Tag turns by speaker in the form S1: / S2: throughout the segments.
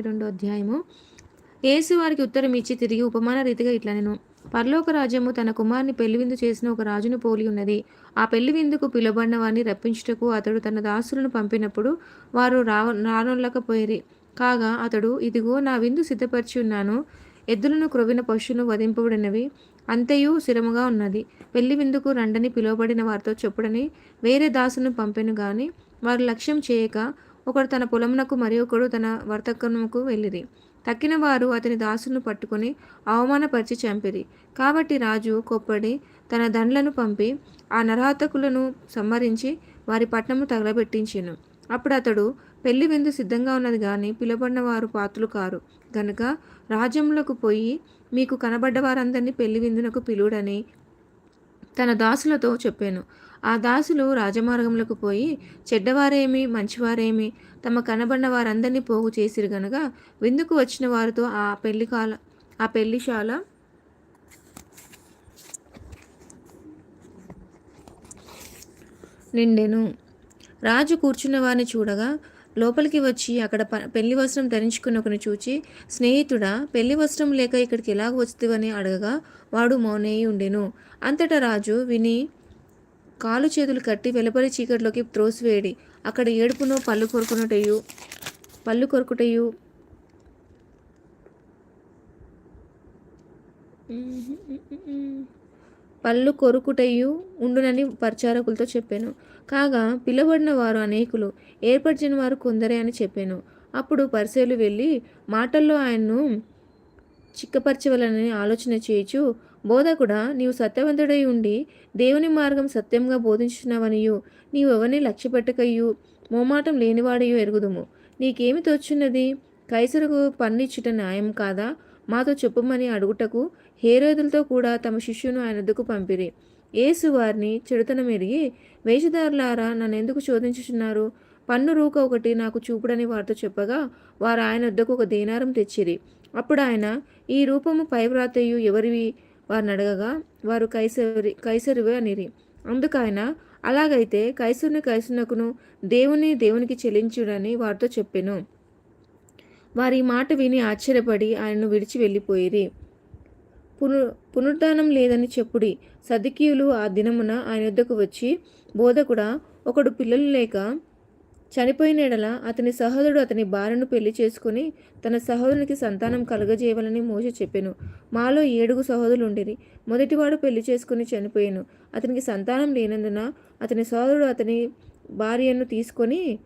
S1: రెండో అధ్యాయము. యేసు వారికి ఉత్తరం ఇచ్చి తిరిగి ఉపమాన రీతిగా ఇట్లా నేను పరలోక రాజ్యము తన కుమారుని పెళ్ళి విందు చేసిన ఒక రాజును పోలి ఉన్నది. ఆ పెళ్ళి విందుకు పిలువబడిన వారిని రప్పించుటకు అతడు తన దాసులను పంపినప్పుడు వారు రావ రానొల్లకపోయిరి. కాగా అతడు ఇదిగో నా విందు సిద్ధపరిచి ఉన్నాను. ఎద్దులను క్రొవిన పశువును వధింపబడినవి అంతయు స్థిరముగా ఉన్నది. పెళ్ళి విందుకు రండని పిలువబడిన వారితో చెప్పుడని వేరే దాసును పంపెను గాని వారు లక్ష్యం చేయక ఒకడు తన పొలమునకు మరి ఒకడు తన వర్తకమునకు వెళ్ళిరి. తక్కిన వారు అతని దాసును పట్టుకొని అవమానపరిచి చంపిరి. కాబట్టి రాజు కొప్పడి తన దండ్లను పంపి ఆ నరహతకులను సంహరించి వారి పట్టణము తగలబెట్టించెను. అప్పుడు అతడు పెళ్ళి విందు సిద్ధంగా ఉన్నది కానీ పిలువబడిన వారు పాత్రులు కారు. గనుక రాజ్యములకు పోయి మీకు కనబడ్డ వారందరినీ పెళ్ళి విందునకు పిలుడని తన దాసులతో చెప్పాను. ఆ దాసులు రాజమార్గములకు పోయి చెడ్డవారేమి మంచివారేమి? తమ కనబడిన వారందరినీ పోగు చేసిరు గనక విందుకు వచ్చిన వారితో ఆ పెళ్ళి కాల ఆ పెళ్ళిశాల నిండెను. రాజు కూర్చున్న వారిని చూడగా లోపలికి వచ్చి అక్కడ పెళ్ళి వస్త్రం ధరించుకున్న ఒకని చూచి స్నేహితుడా పెళ్ళి వస్త్రం లేక ఇక్కడికి ఎలాగ వస్తువని అడగగా వాడు మౌనేయి ఉండెను. అంతటా రాజు విని కాలు చేతులు కట్టి వెలుపలి చీకటిలోకి త్రోసివేయడి అక్కడ ఏడుపును పళ్ళు కొరుకునటయు పళ్ళు కొరుకుటయు పళ్ళు కొరుకుటయు ఉండునని పరిచారకులతో చెప్పాను. కాగా పిలబడిన వారు అనేకులు ఏర్పరిచిన వారు కొందరే అని చెప్పాను. అప్పుడు పరిసెలు వెళ్ళి మాటల్లో ఆయన్ను చిక్కపరచవలనని ఆలోచన చేయొచ్చు బోధకుడా నీవు సత్యవంతుడై ఉండి దేవుని మార్గం సత్యంగా బోధించున్నావనియు నీవు ఎవరిని లక్ష్యపెట్టకయ్యు మోమాటం లేనివాడయో ఎరుగుదుము. నీకేమి తోచున్నది? కైసరుకు పన్నిచ్చుట న్యాయం కాదా? మాతో చెప్పుమని అడుగుటకు హేరోదులతో కూడా తమ శిష్యును ఆయన వద్దకు పంపిరి. ఏసు వారిని చెడుతనం ఎరిగి వేషధారులారా నన్ను ఎందుకు శోధించుచున్నారు? పన్ను రూక ఒకటి నాకు చూపుడని వారితో చెప్పగా వారు ఆయన వద్దకు ఒక దీనారం తెచ్చిరి. అప్పుడు ఆయన ఈ రూపము పైవ్రాతయు ఎవరివి? వారిని అడగగా వారు కైసరి కైసరివే అనిరి. అందుకు ఆయన అలాగైతే కైసుని కైసునకును దేవుని దేవునికి చెల్లించుడని వారితో చెప్పెను. వారి మాట విని ఆశ్చర్యపడి ఆయనను విడిచి వెళ్ళిపోయిరి. పును పునరుద్ధానం లేదని చెప్పుడి సదికీయులు ఆ దినమున ఆయన వద్దకు వచ్చి బోధకుడా ఒకడు పిల్లలు లేక చనిపోయిన ఎడల అతని సహోదరుడు అతని భార్యను పెళ్ళి చేసుకుని తన సహోదరునికి సంతానం కలగజేయవలని మోస చెప్పెను. మాలో ఏడుగు సహోదరులు ఉండిరి మొదటివాడు పెళ్ళి చేసుకుని చనిపోయాను. అతనికి సంతానం లేనందున అతని సహోదరుడు అతని భార్యను తీసుకొని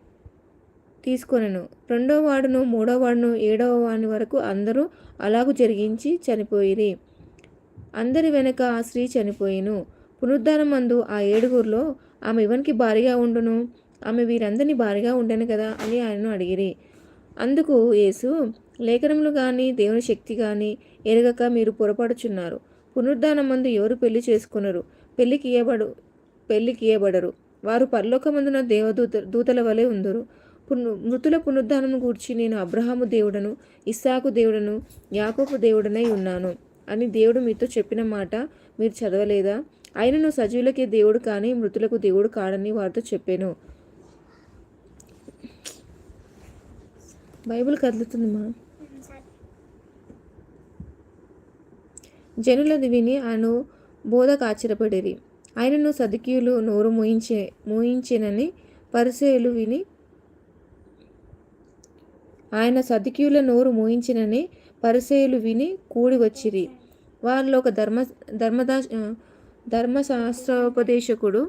S1: తీసుకొనెను. రెండో వాడును మూడో వాడును ఏడవ వాడిని వరకు అందరూ అలాగూ జరిగించి చనిపోయిరి. అందరి వెనక ఆ స్త్రీ చనిపోయిను. పునరుద్ధానం మందు ఆ ఏడుగురిలో ఆమె ఇవనికి భారీగా ఉండును. ఆమె వీరందరినీ భారీగా ఉండను కదా అని ఆయనను అడిగిరి. అందుకు యేసు లేఖనములు కానీ దేవుని శక్తి కానీ ఎరగక మీరు పొరపడుచున్నారు పునరుద్ధానమందు ఎవరు పెళ్ళి చేసుకున్నారు పెళ్ళికి ఇయ్యబడు పెళ్ళికి ఇయ్యబడరు వారు పరలోకమందున దేవదూత దూతల వలె ఉందరు. పును మృతుల పునరుద్ధానం గూర్చి నేను అబ్రహాము దేవుడను ఇస్సాకు దేవుడను యాకోపు దేవుడనై ఉన్నాను. అని దేవుడు మీతో చెప్పిన మాట మీరు చదవలేదా? ఆయనను సజీవులకే దేవుడు కానీ మృతులకు దేవుడు కాడని వారితో చెప్పాను. బైబిల్ కదులుతుంది మా జనులది విని ఆయన బోధకు ఆశ్చర్యపడిరి. ఆయనను సదుకీయులు నోరు మోయించే మోయించేనని పరిసేయులు విని ఆయన సదుకీయుల నోరు మోయించినని పరిసేయులు విని కూడి వచ్చిరి. వారిలో ఒక ధర్మ ధర్మదా ధర్మశాస్త్రోపదేశకుడు.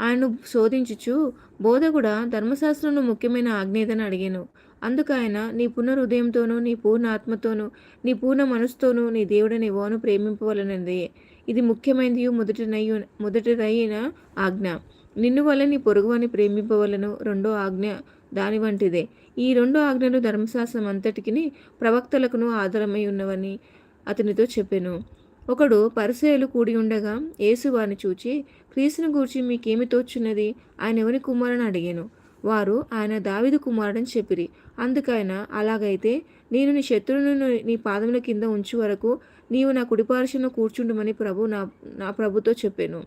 S1: ఆయన్ను శోధించుచు బోధకుడ ధర్మశాస్త్రంలో ముఖ్యమైన ఆజ్ఞేదని అడిగాను. అందుకు ఆయన నీ పునరుదయంతోనూ నీ పూర్ణ ఆత్మతోనూ నీ పూర్ణ మనసుతోనూ నీ దేవుడని ఓను ప్రేమింపవలనది. ఇది ముఖ్యమైనది మొదటినయ్యు మొదటిదైన ఆజ్ఞ. నిన్ను వల్ల నీ పొరుగువని ప్రేమింపవలను రెండో ఆజ్ఞ దాని వంటిదే. ఈ రెండు ఆజ్ఞలు ధర్మశాస్త్రం అంతటికి ప్రవక్తలకును ఆధారమై ఉన్నవని అతనితో చెప్పాను. ఒకడు పరిసయలు కూడి ఉండగా యేసు వారిని చూచి క్రీస్తుని గూర్చి మీకేమి తోచున్నది? ఆయన ఎవరి కుమారుని అడిగాను. వారు ఆయన దావిదు కుమారుడని చెప్పిరి. అందుకైన అలాగైతే నేను నీ శత్రువును నీ పాదముల కింద ఉంచు వరకు నీవు నా కుడిపార్శ్వను కూర్చుండమని ప్రభు నా నా ప్రభుతో చెప్పాను.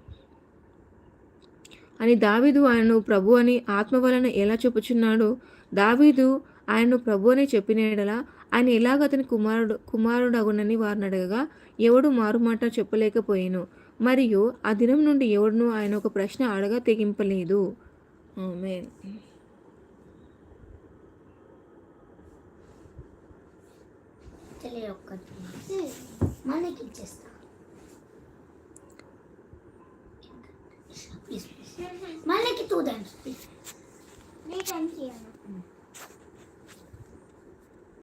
S1: అని దావీదు ఆయనను ప్రభు అని ఆత్మ వలన ఎలా చెప్పుచున్నాడు దావీదు ఆయనను ప్రభు అని చెప్పినెడలా ఆయన ఎలాగ అతని కుమారుడు కుమారుడు అగునని వారిని అడగగా ఎవడు మారుమాట చెప్పలేకపోయాను. మరియు ఆ దినం నుండి ఎవడును ఆయన ఒక ప్రశ్న అడగ తెగింపలేదు.
S2: మనకి ఇచ్చేస్తా మనకి టూ టైమ్స్